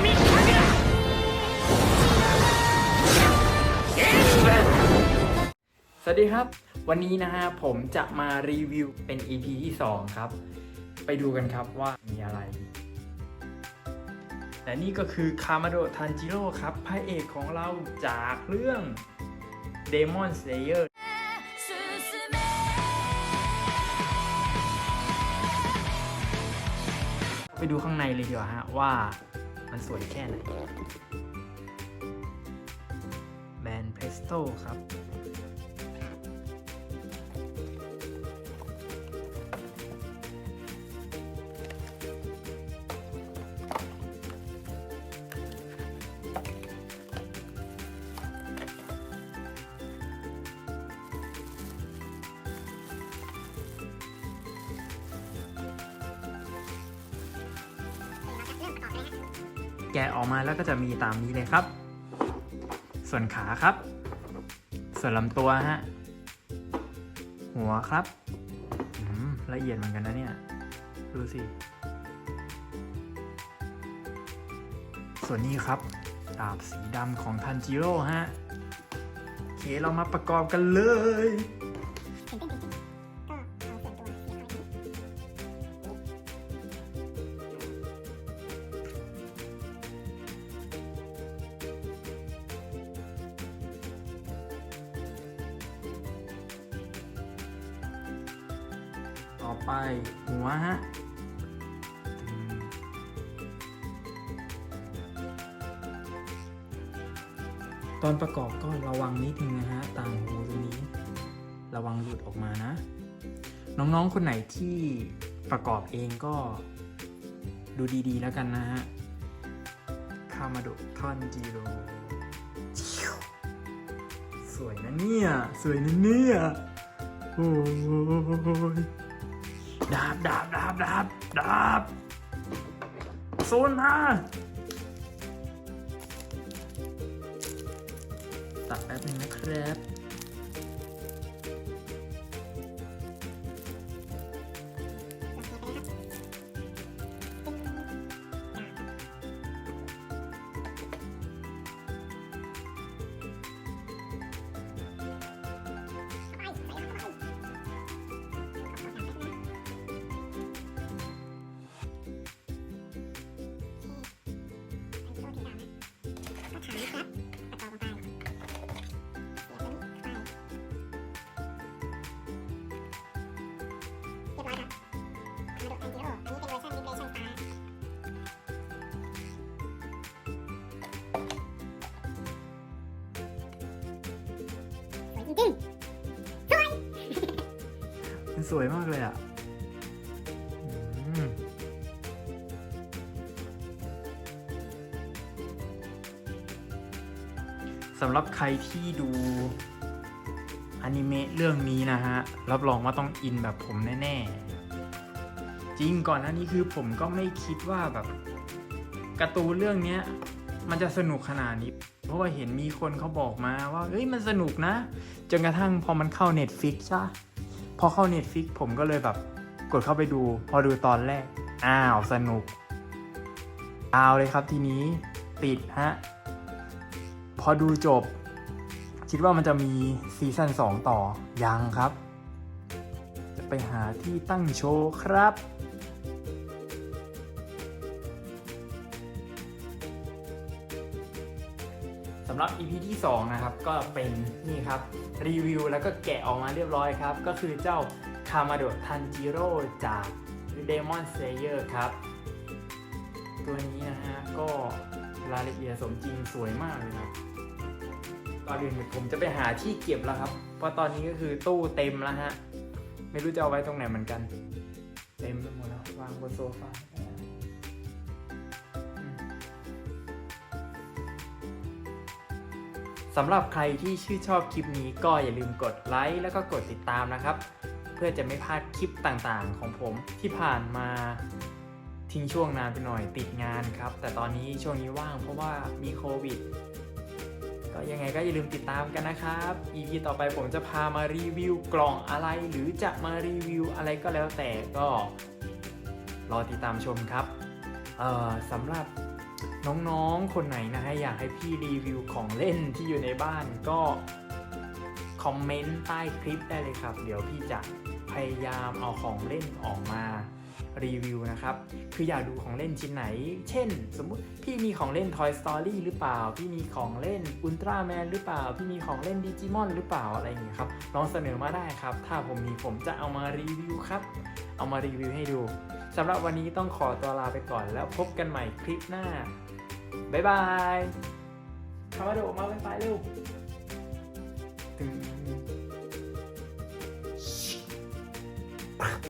สวัสดีครับ วันนี้นะฮะผมจะมารีวิวเป็น EP ที่ 2 ครับ ไปดูกันครับว่ามีอะไร และนี่ก็คือคามาโดทันจิโร่ครับ พระเอกของเราจากเรื่อง Demon Slayer ไปดูข้างในเลยดีกว่าฮะว่า มันสวยแค่ไหนแบรนด์เพสโต้ครับ แกะออกมาแล้วก็จะมีตามนี้เลยครับ ส่วนขาครับ ส่วนลำตัวฮะ หัวครับละเอียดเหมือนกันนะเนี่ย ดูสิ ส่วนนี้ครับ ดาบสีดำของทันจิโร่ฮะ โอเค เรามาประกอบกันเลย ต่อไปหัวฮะตอนประกอบก็ระวังนิดนึงนะฮะต่างหูตรงนี้ ระวังหลุดออกมานะ น้องๆคนไหนที่ประกอบเองก็ดูดีๆแล้วกันนะฮะคามาโดทอนจิโรสวยนะเนี่ย สวยนะเนี่ย โอ้ย ดาบดาบดาบดาบดาบโซนมาตัดแป๊บนึงนะครับ สวยมากเลยอะสำหรับใครที่ดูอนิเมะเรื่องนี้นะฮะ รับรองว่าต้องอินแบบผมแน่ ๆ จริงก่อนหน้านี้คือผมก็ไม่คิดว่าแบบการ์ตูนเรื่องนี้มันจะสนุกขนาดนี้ เพราะว่าเห็นมีคนเขาบอกมาว่า เฮ้ยมันสนุกนะ จนกระทั่งพอมันเข้า Netflix ใช่ พอเข้า Netflix ผมก็เลยแบบกดเข้าไปดู พอดูตอนแรก อ้าว สนุกเอาเลยครับทีนี้ติดฮะ พอดูจบ คิดว่ามันจะมีซีซั่น2 ต่อ ยังครับ จะไปหาที่ตั้งโชว์ครับ สำหรับ EP ที่ 2 นะครับ ก็เป็นนี่ครับรีวิวแล้วก็แกะออกมาเรียบร้อยครับ ก็คือเจ้าคามาโดทันจิโร่จาก Demon Slayer ครับ ตัวนี้นะฮะ ก็รายละเอียดสมจริงสวยมากเลยครับก่อนอื่นผมจะไปหาที่เก็บแล้วครับ เพราะตอนนี้ก็คือตู้เต็มแล้วฮะ ไม่รู้จะเอาไว้ตรงไหนเหมือนกัน เต็มไปหมดแล้ววางบนโซฟา สำหรับใครที่ชื่นชอบคลิปนี้ก็อย่าลืมกดไลค์แล้วก็กดติดตามนะครับ เพื่อจะไม่พลาดคลิปต่างๆ ของผมที่ผ่านมาทิ้งช่วงนานไปหน่อยติดงานครับ แต่ตอนนี้ช่วงนี้ว่างเพราะว่ามีโควิด ก็ยังไงก็อย่าลืมติดตามกันนะครับ EP ต่อไปผมจะพามารีวิวกล่องอะไร หรือจะมารีวิวอะไรก็แล้วแต่ก็ รอติดตามชมครับเออสำหรับ น้องๆ คนไหนนะฮะอยากให้พี่รีวิวของเล่นที่อยู่ในบ้านก็คอมเมนต์ใต้คลิปได้เลยครับ เดี๋ยวพี่จะพยายามเอาของเล่นออกมารีวิวนะครับ คืออยากดูของเล่นชิ้นไหน เช่น สมมุติพี่มีของเล่น Toy Story หรือเปล่า พี่มีของเล่น Ultraman หรือเปล่า พี่มีของเล่น Digimon หรือเปล่าอะไรอย่างเงี้ยครับ ลองเสนอมาได้ครับ ถ้าผมมีผมจะเอามารีวิวครับ เอามารีวิวให้ดูสำหรับวันนี้ต้องขอตัวลาไปก่อนแล้วพบกันใหม่คลิปหน้า บ๊ายบายคามาโดมาบ๊ายบายเร็วตึง